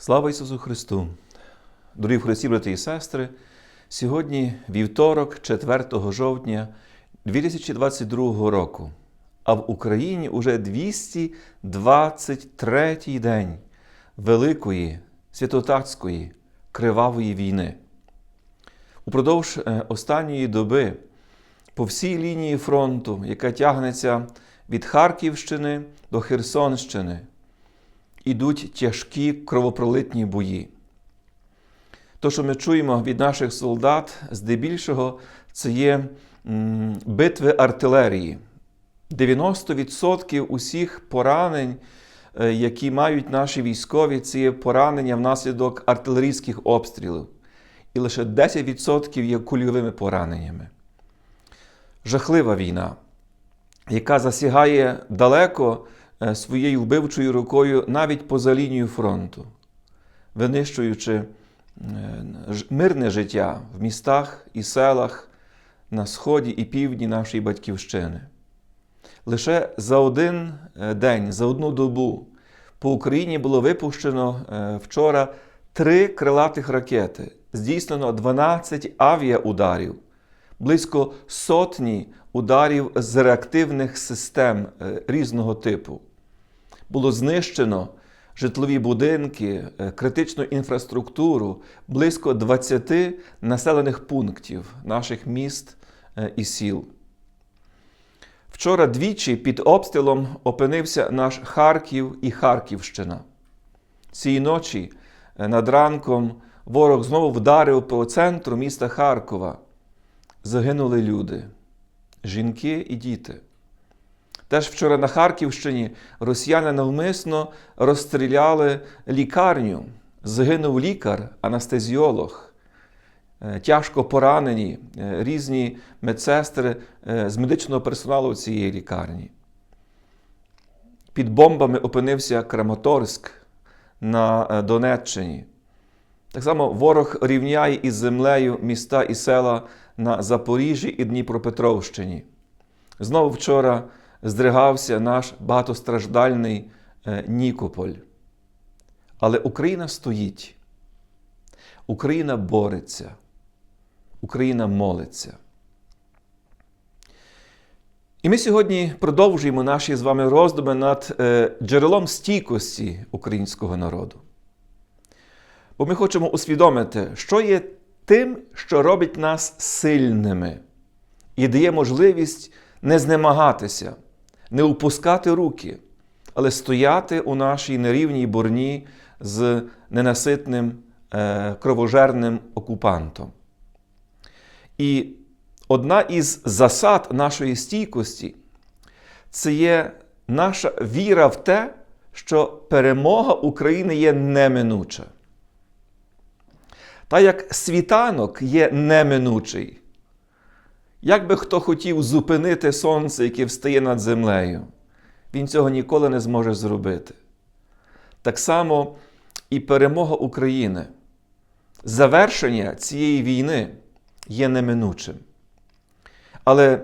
Слава Ісусу Христу! Дорогі Христі, брати і сестри! Сьогодні вівторок, 4 жовтня 2022 року, а в Україні уже 223 день Великої святотатської кривавої війни. Упродовж е, останньої доби по всій лінії фронту, яка тягнеться від Харківщини до Херсонщини, ідуть тяжкі кровопролитні бої. То, що ми чуємо від наших солдат, здебільшого, це є битви артилерії. 90% усіх поранень, е, які мають наші військові, це є поранення внаслідок артилерійських обстрілів. І лише 10% є кульовими пораненнями. Жахлива війна, яка засягає далеко своєю вбивчою рукою навіть поза лінією фронту, винищуючи е, мирне життя в містах і селах на сході і півдні нашої батьківщини. Лише за один е, день, за одну добу по Україні було випущено е, вчора три крилатих ракети, здійснено 12 авіаударів, близько сотні ударів з реактивних систем е, різного типу. Було знищено житлові будинки, е, критичну інфраструктуру, близько 20 населених пунктів наших міст е, і сіл. Вчора двічі під обстрілом опинився наш Харків і Харківщина. Цієї ночі е, над ранком ворог знову вдарив по центру міста Харкова. Загинули люди, жінки і діти. Теж вчора на Харківщині росіяни навмисно розстріляли лікарню. Загинув лікар, анестезіолог. Е, Тяжко поранені е, різні медсестри е, з медичного персоналу цієї лікарні. Під бомбами опинився Краматорськ на Донеччині. Так само ворог рівняє із землею міста і села на Запоріжжі і Дніпропетровщині. Знову вчора здригався наш багатостраждальний е, Нікополь. Але Україна стоїть. Україна бореться. Україна молиться. І ми сьогодні продовжуємо наші з вами роздуми над е, джерелом стійкості українського народу. Бо ми хочемо усвідомити, що є тим, що робить нас сильними і дає можливість не знемагатися, не упускати руки, але стояти у нашій нерівній борні з ненаситним е, кровожерним окупантом. І одна із засад нашої стійкості це є наша віра в те, що перемога України є неминуча. Та як світанок є неминучий, як би хто хотів зупинити сонце, яке встає над землею, він цього ніколи не зможе зробити. Так само і перемога України, завершення цієї війни є неминучим. Але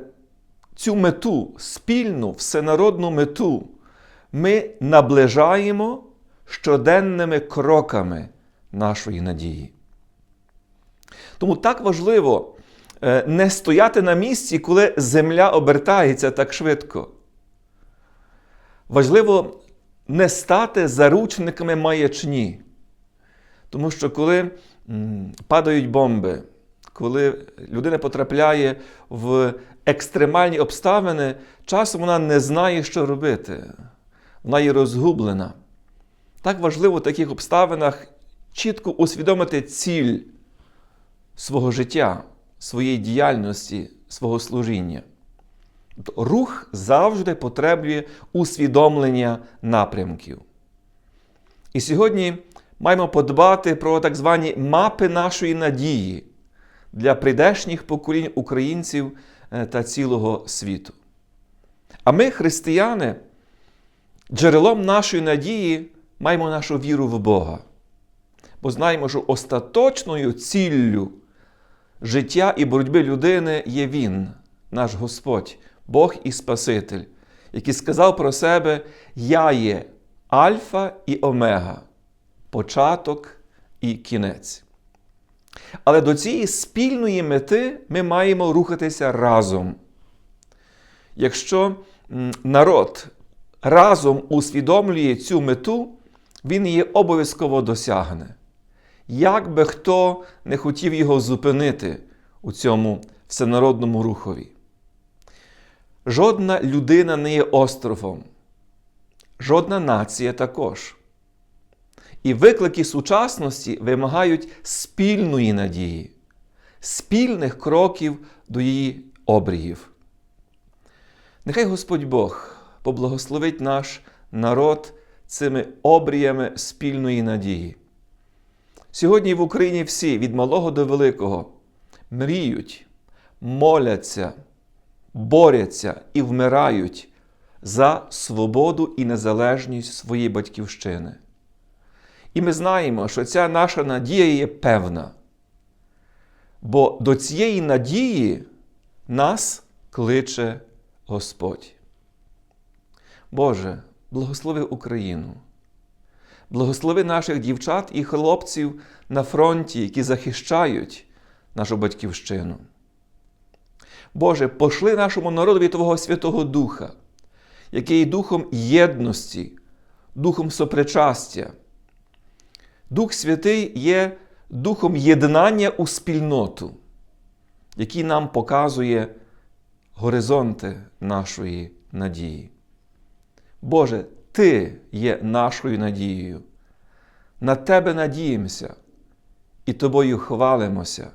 цю мету, спільну, всенародну мету, ми наближаємо щоденними кроками нашої надії. Тому так важливо не стояти на місці, коли земля обертається так швидко. Важливо не стати заручниками маячні. Тому що коли падають бомби, коли людина потрапляє в екстремальні обставини, часом вона не знає, що робити. Вона є розгублена. Так важливо в таких обставинах чітко усвідомити ціль свого життя, своєї діяльності, свого служіння. Рух завжди потребує усвідомлення напрямків. І сьогодні маємо подбати про так звані мапи нашої надії для прийдешніх поколінь українців е, та цілого світу. А ми, християни, джерелом нашої надії маємо нашу віру в Бога. Бо знаємо, що остаточною ціллю життя і боротьби людини є Він, наш Господь, Бог і Спаситель, який сказав про себе: Я є Альфа і Омега, початок і кінець. Але до цієї спільної мети ми маємо рухатися разом. Якщо народ разом усвідомлює цю мету, він її обов'язково досягне. Як би хто не хотів його зупинити у цьому всенародному рухові. Жодна людина не є островом, жодна нація також. І виклики сучасності вимагають спільної надії, спільних кроків до її обріїв. Нехай Господь Бог поблагословить наш народ цими обріями спільної надії. Сьогодні в Україні всі, від малого до великого, мріють, моляться, борються і вмирають за свободу і незалежність своєї батьківщини. І ми знаємо, що ця наша надія є певна. Бо до цієї надії нас кличе Господь. Боже, благослови Україну. Благослови наших дівчат і хлопців на фронті, які захищають нашу батьківщину. Боже, пошли нашому народові Твого Святого Духа, який є духом єдності, духом сопричастя. Дух Святий є духом єднання у спільноту, який нам показує горизонти нашої надії. Боже, Ти є нашою надією. На Тебе надіємося і Тобою хвалимося,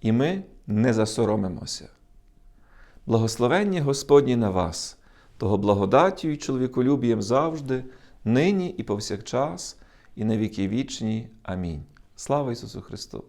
і ми не засоромимося. Благословення Господні на вас, того благодаттю і чоловіколюбієм завжди, нині і повсякчас, і на віки вічні. Амінь. Слава Ісусу Христу!